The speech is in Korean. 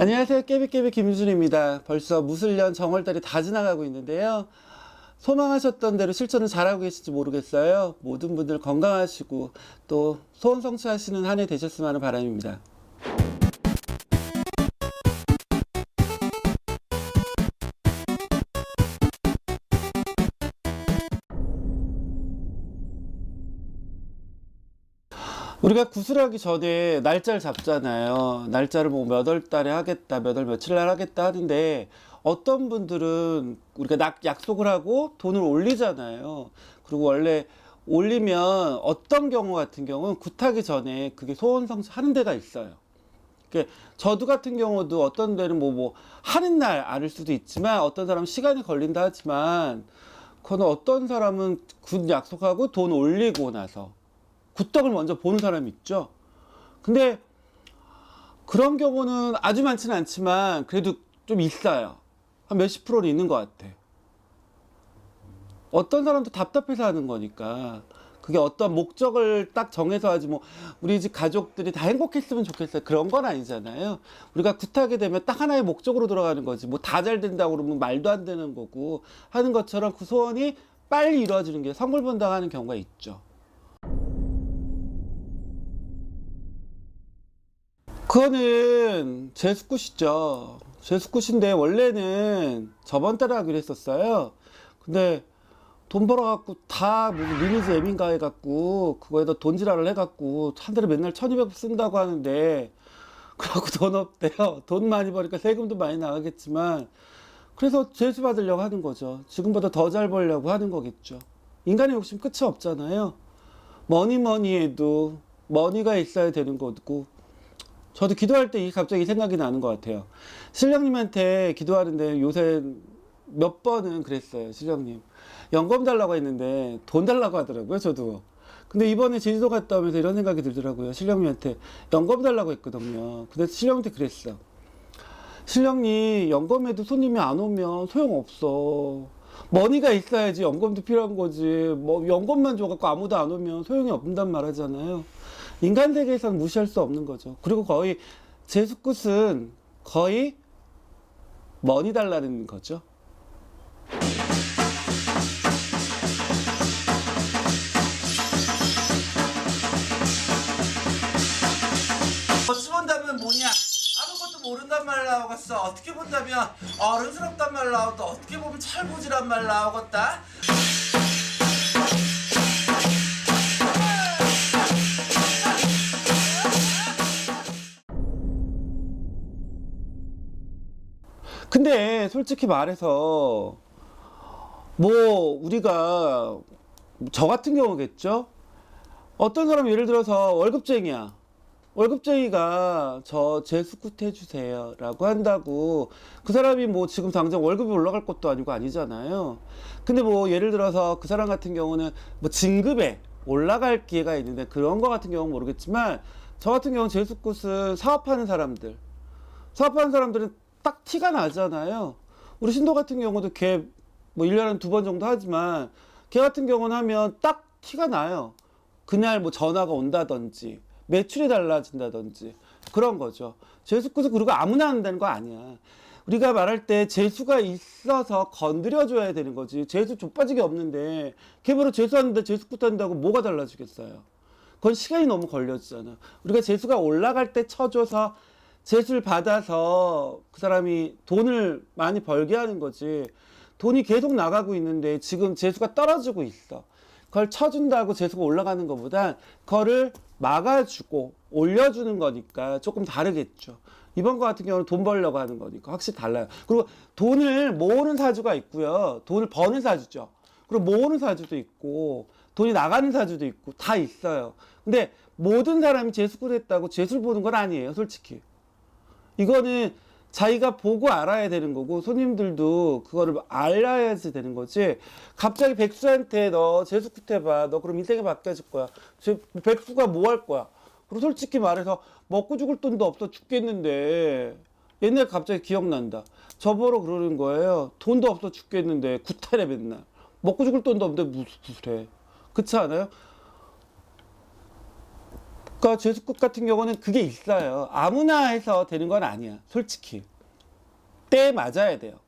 안녕하세요. 깨비깨비 김준입니다. 벌써 무술년 정월달이 다 지나가고 있는데요. 소망하셨던 대로 실천을 잘하고 계실지 모르겠어요. 모든 분들 건강하시고 또 소원 성취하시는 한 해 되셨으면 하는 바람입니다. 우리가 구슬하기 전에 날짜를 잡잖아요. 날짜를 뭐 몇 월 달에 하겠다, 몇 월 며칠 날 하겠다 하는데 어떤 분들은 우리가 낙, 약속을 하고 돈을 올리잖아요. 그리고 원래 올리면 어떤 경우 같은 경우는 굿하기 전에 그게 소원 성취 하는 데가 있어요. 그 저도 같은 경우도 어떤 데는 뭐 뭐 하는 날 알을 수도 있지만 어떤 사람은 시간이 걸린다 하지만 그거는 어떤 사람은 굿 약속하고 돈 올리고 나서 굿떡을 먼저 보는 사람이 있죠. 근데 그런 경우는 아주 많지는 않지만 그래도 좀 있어요. 한 몇십 프로는 있는 것 같아. 어떤 사람도 답답해서 하는 거니까 그게 어떤 목적을 딱 정해서 하지 뭐 우리 집 가족들이 다 행복했으면 좋겠어요 그런 건 아니잖아요 우리가 굿하게 되면 딱 하나의 목적으로 돌아가는 거지 뭐 다 잘 된다고 그러면 말도 안 되는 거고 하는 것처럼 그 소원이 빨리 이루어지는 게 선물 본다고 하는 경우가 있죠 그거는 제 숙굿이죠. 제 숙굿인데 원래는 저번 달에 하기로 했었어요. 근데 돈 벌어갖고 다 무슨 리니지 M인가 해갖고 그거에다 돈지랄을 해갖고 한 달에 맨날 1200 쓴다고 하는데 그래갖고 돈 없대요. 돈 많이 버니까 세금도 많이 나가겠지만 그래서 재수 받으려고 하는 거죠. 지금보다 더 잘 벌려고 하는 거겠죠. 인간의 욕심 끝이 없잖아요. 머니 머니 해도 머니가 있어야 되는 거고 저도 기도할 때이 갑자기 이 생각이 나는 것 같아요. 신령님한테 기도하는데 요새 몇 번은 그랬어요. 신령님. 연금 달라고 했는데 돈 달라고 하더라고요. 저도. 근데 이번에 제주도 갔다 오면서 이런 생각이 들더라고요. 신령님한테 연금 달라고 했거든요. 근데 신령한테 그랬어. 신령님 연금에도 손님이 안 오면 소용없어. 머니가 있어야지 연금도 필요한 거지. 뭐 연금만 줘갖고 아무도 안 오면 소용이 없단 말하잖아요. 인간 세계에서는 무시할 수 없는 거죠. 그리고 거의 제수굿은 거의 머니 달라는 거죠. 어찌 본다면 뭐냐? 아무것도 모른단 말 나오겠어. 어떻게 본다면 어른스럽단 말 나오고 어떻게 보면 철부지란 말 나오겠다. 근데 솔직히 말해서 뭐 우리가 저 같은 경우겠죠. 어떤 사람 예를 들어서 월급쟁이야. 월급쟁이가 저 재수굿 해주세요 라고 한다고 그 사람이 뭐 지금 당장 월급이 올라갈 것도 아니고 아니잖아요. 근데 뭐 예를 들어서 그 사람 같은 경우는 뭐 진급에 올라갈 기회가 있는데 그런 거 같은 경우는 모르겠지만 저 같은 경우는 재수굿은 사업하는 사람들 사업하는 사람들은 딱 티가 나잖아요. 우리 신도 같은 경우도 걔 뭐 1년에 두 번 정도 하지만 걔 같은 경우는 하면 딱 티가 나요. 그날 뭐 전화가 온다든지 매출이 달라진다든지 그런 거죠. 재수굿은 그리고 아무나 한다는 거 아니야. 우리가 말할 때 재수가 있어서 건드려줘야 되는 거지. 재수 족빠지게 없는데 걔보러 재수하는데 재수굿 한다고 뭐가 달라지겠어요. 그건 시간이 너무 걸려지잖아. 우리가 재수가 올라갈 때 쳐줘서 재수를 받아서 그 사람이 돈을 많이 벌게 하는 거지. 돈이 계속 나가고 있는데 지금 재수가 떨어지고 있어. 그걸 쳐준다고 재수가 올라가는 것보단 그거를 막아주고 올려주는 거니까 조금 다르겠죠. 이번 거 같은 경우는 돈 벌려고 하는 거니까 확실히 달라요. 그리고 돈을 모으는 사주가 있고요. 돈을 버는 사주죠. 그리고 모으는 사주도 있고 돈이 나가는 사주도 있고 다 있어요. 근데 모든 사람이 재수를 했다고 재수를 보는 건 아니에요. 솔직히. 이거는 자기가 보고 알아야 되는 거고 손님들도 그거를 알아야지 되는 거지. 갑자기 백수한테 너 재수굿 해봐. 너 그럼 인생이 바뀌어질 거야. 제- 백수가 뭐 할 거야? 그리고 솔직히 말해서 먹고 죽을 돈도 없어 죽겠는데. 옛날 갑자기 기억난다. 저보러 그러는 거예요. 돈도 없어 죽겠는데. 구타래 맨날. 먹고 죽을 돈도 없는데 무슨 구래 그렇지 않아요? 그러니까 죄수국 같은 경우는 그게 있어요. 아무나 해서 되는 건 아니야. 솔직히. 때 맞아야 돼요.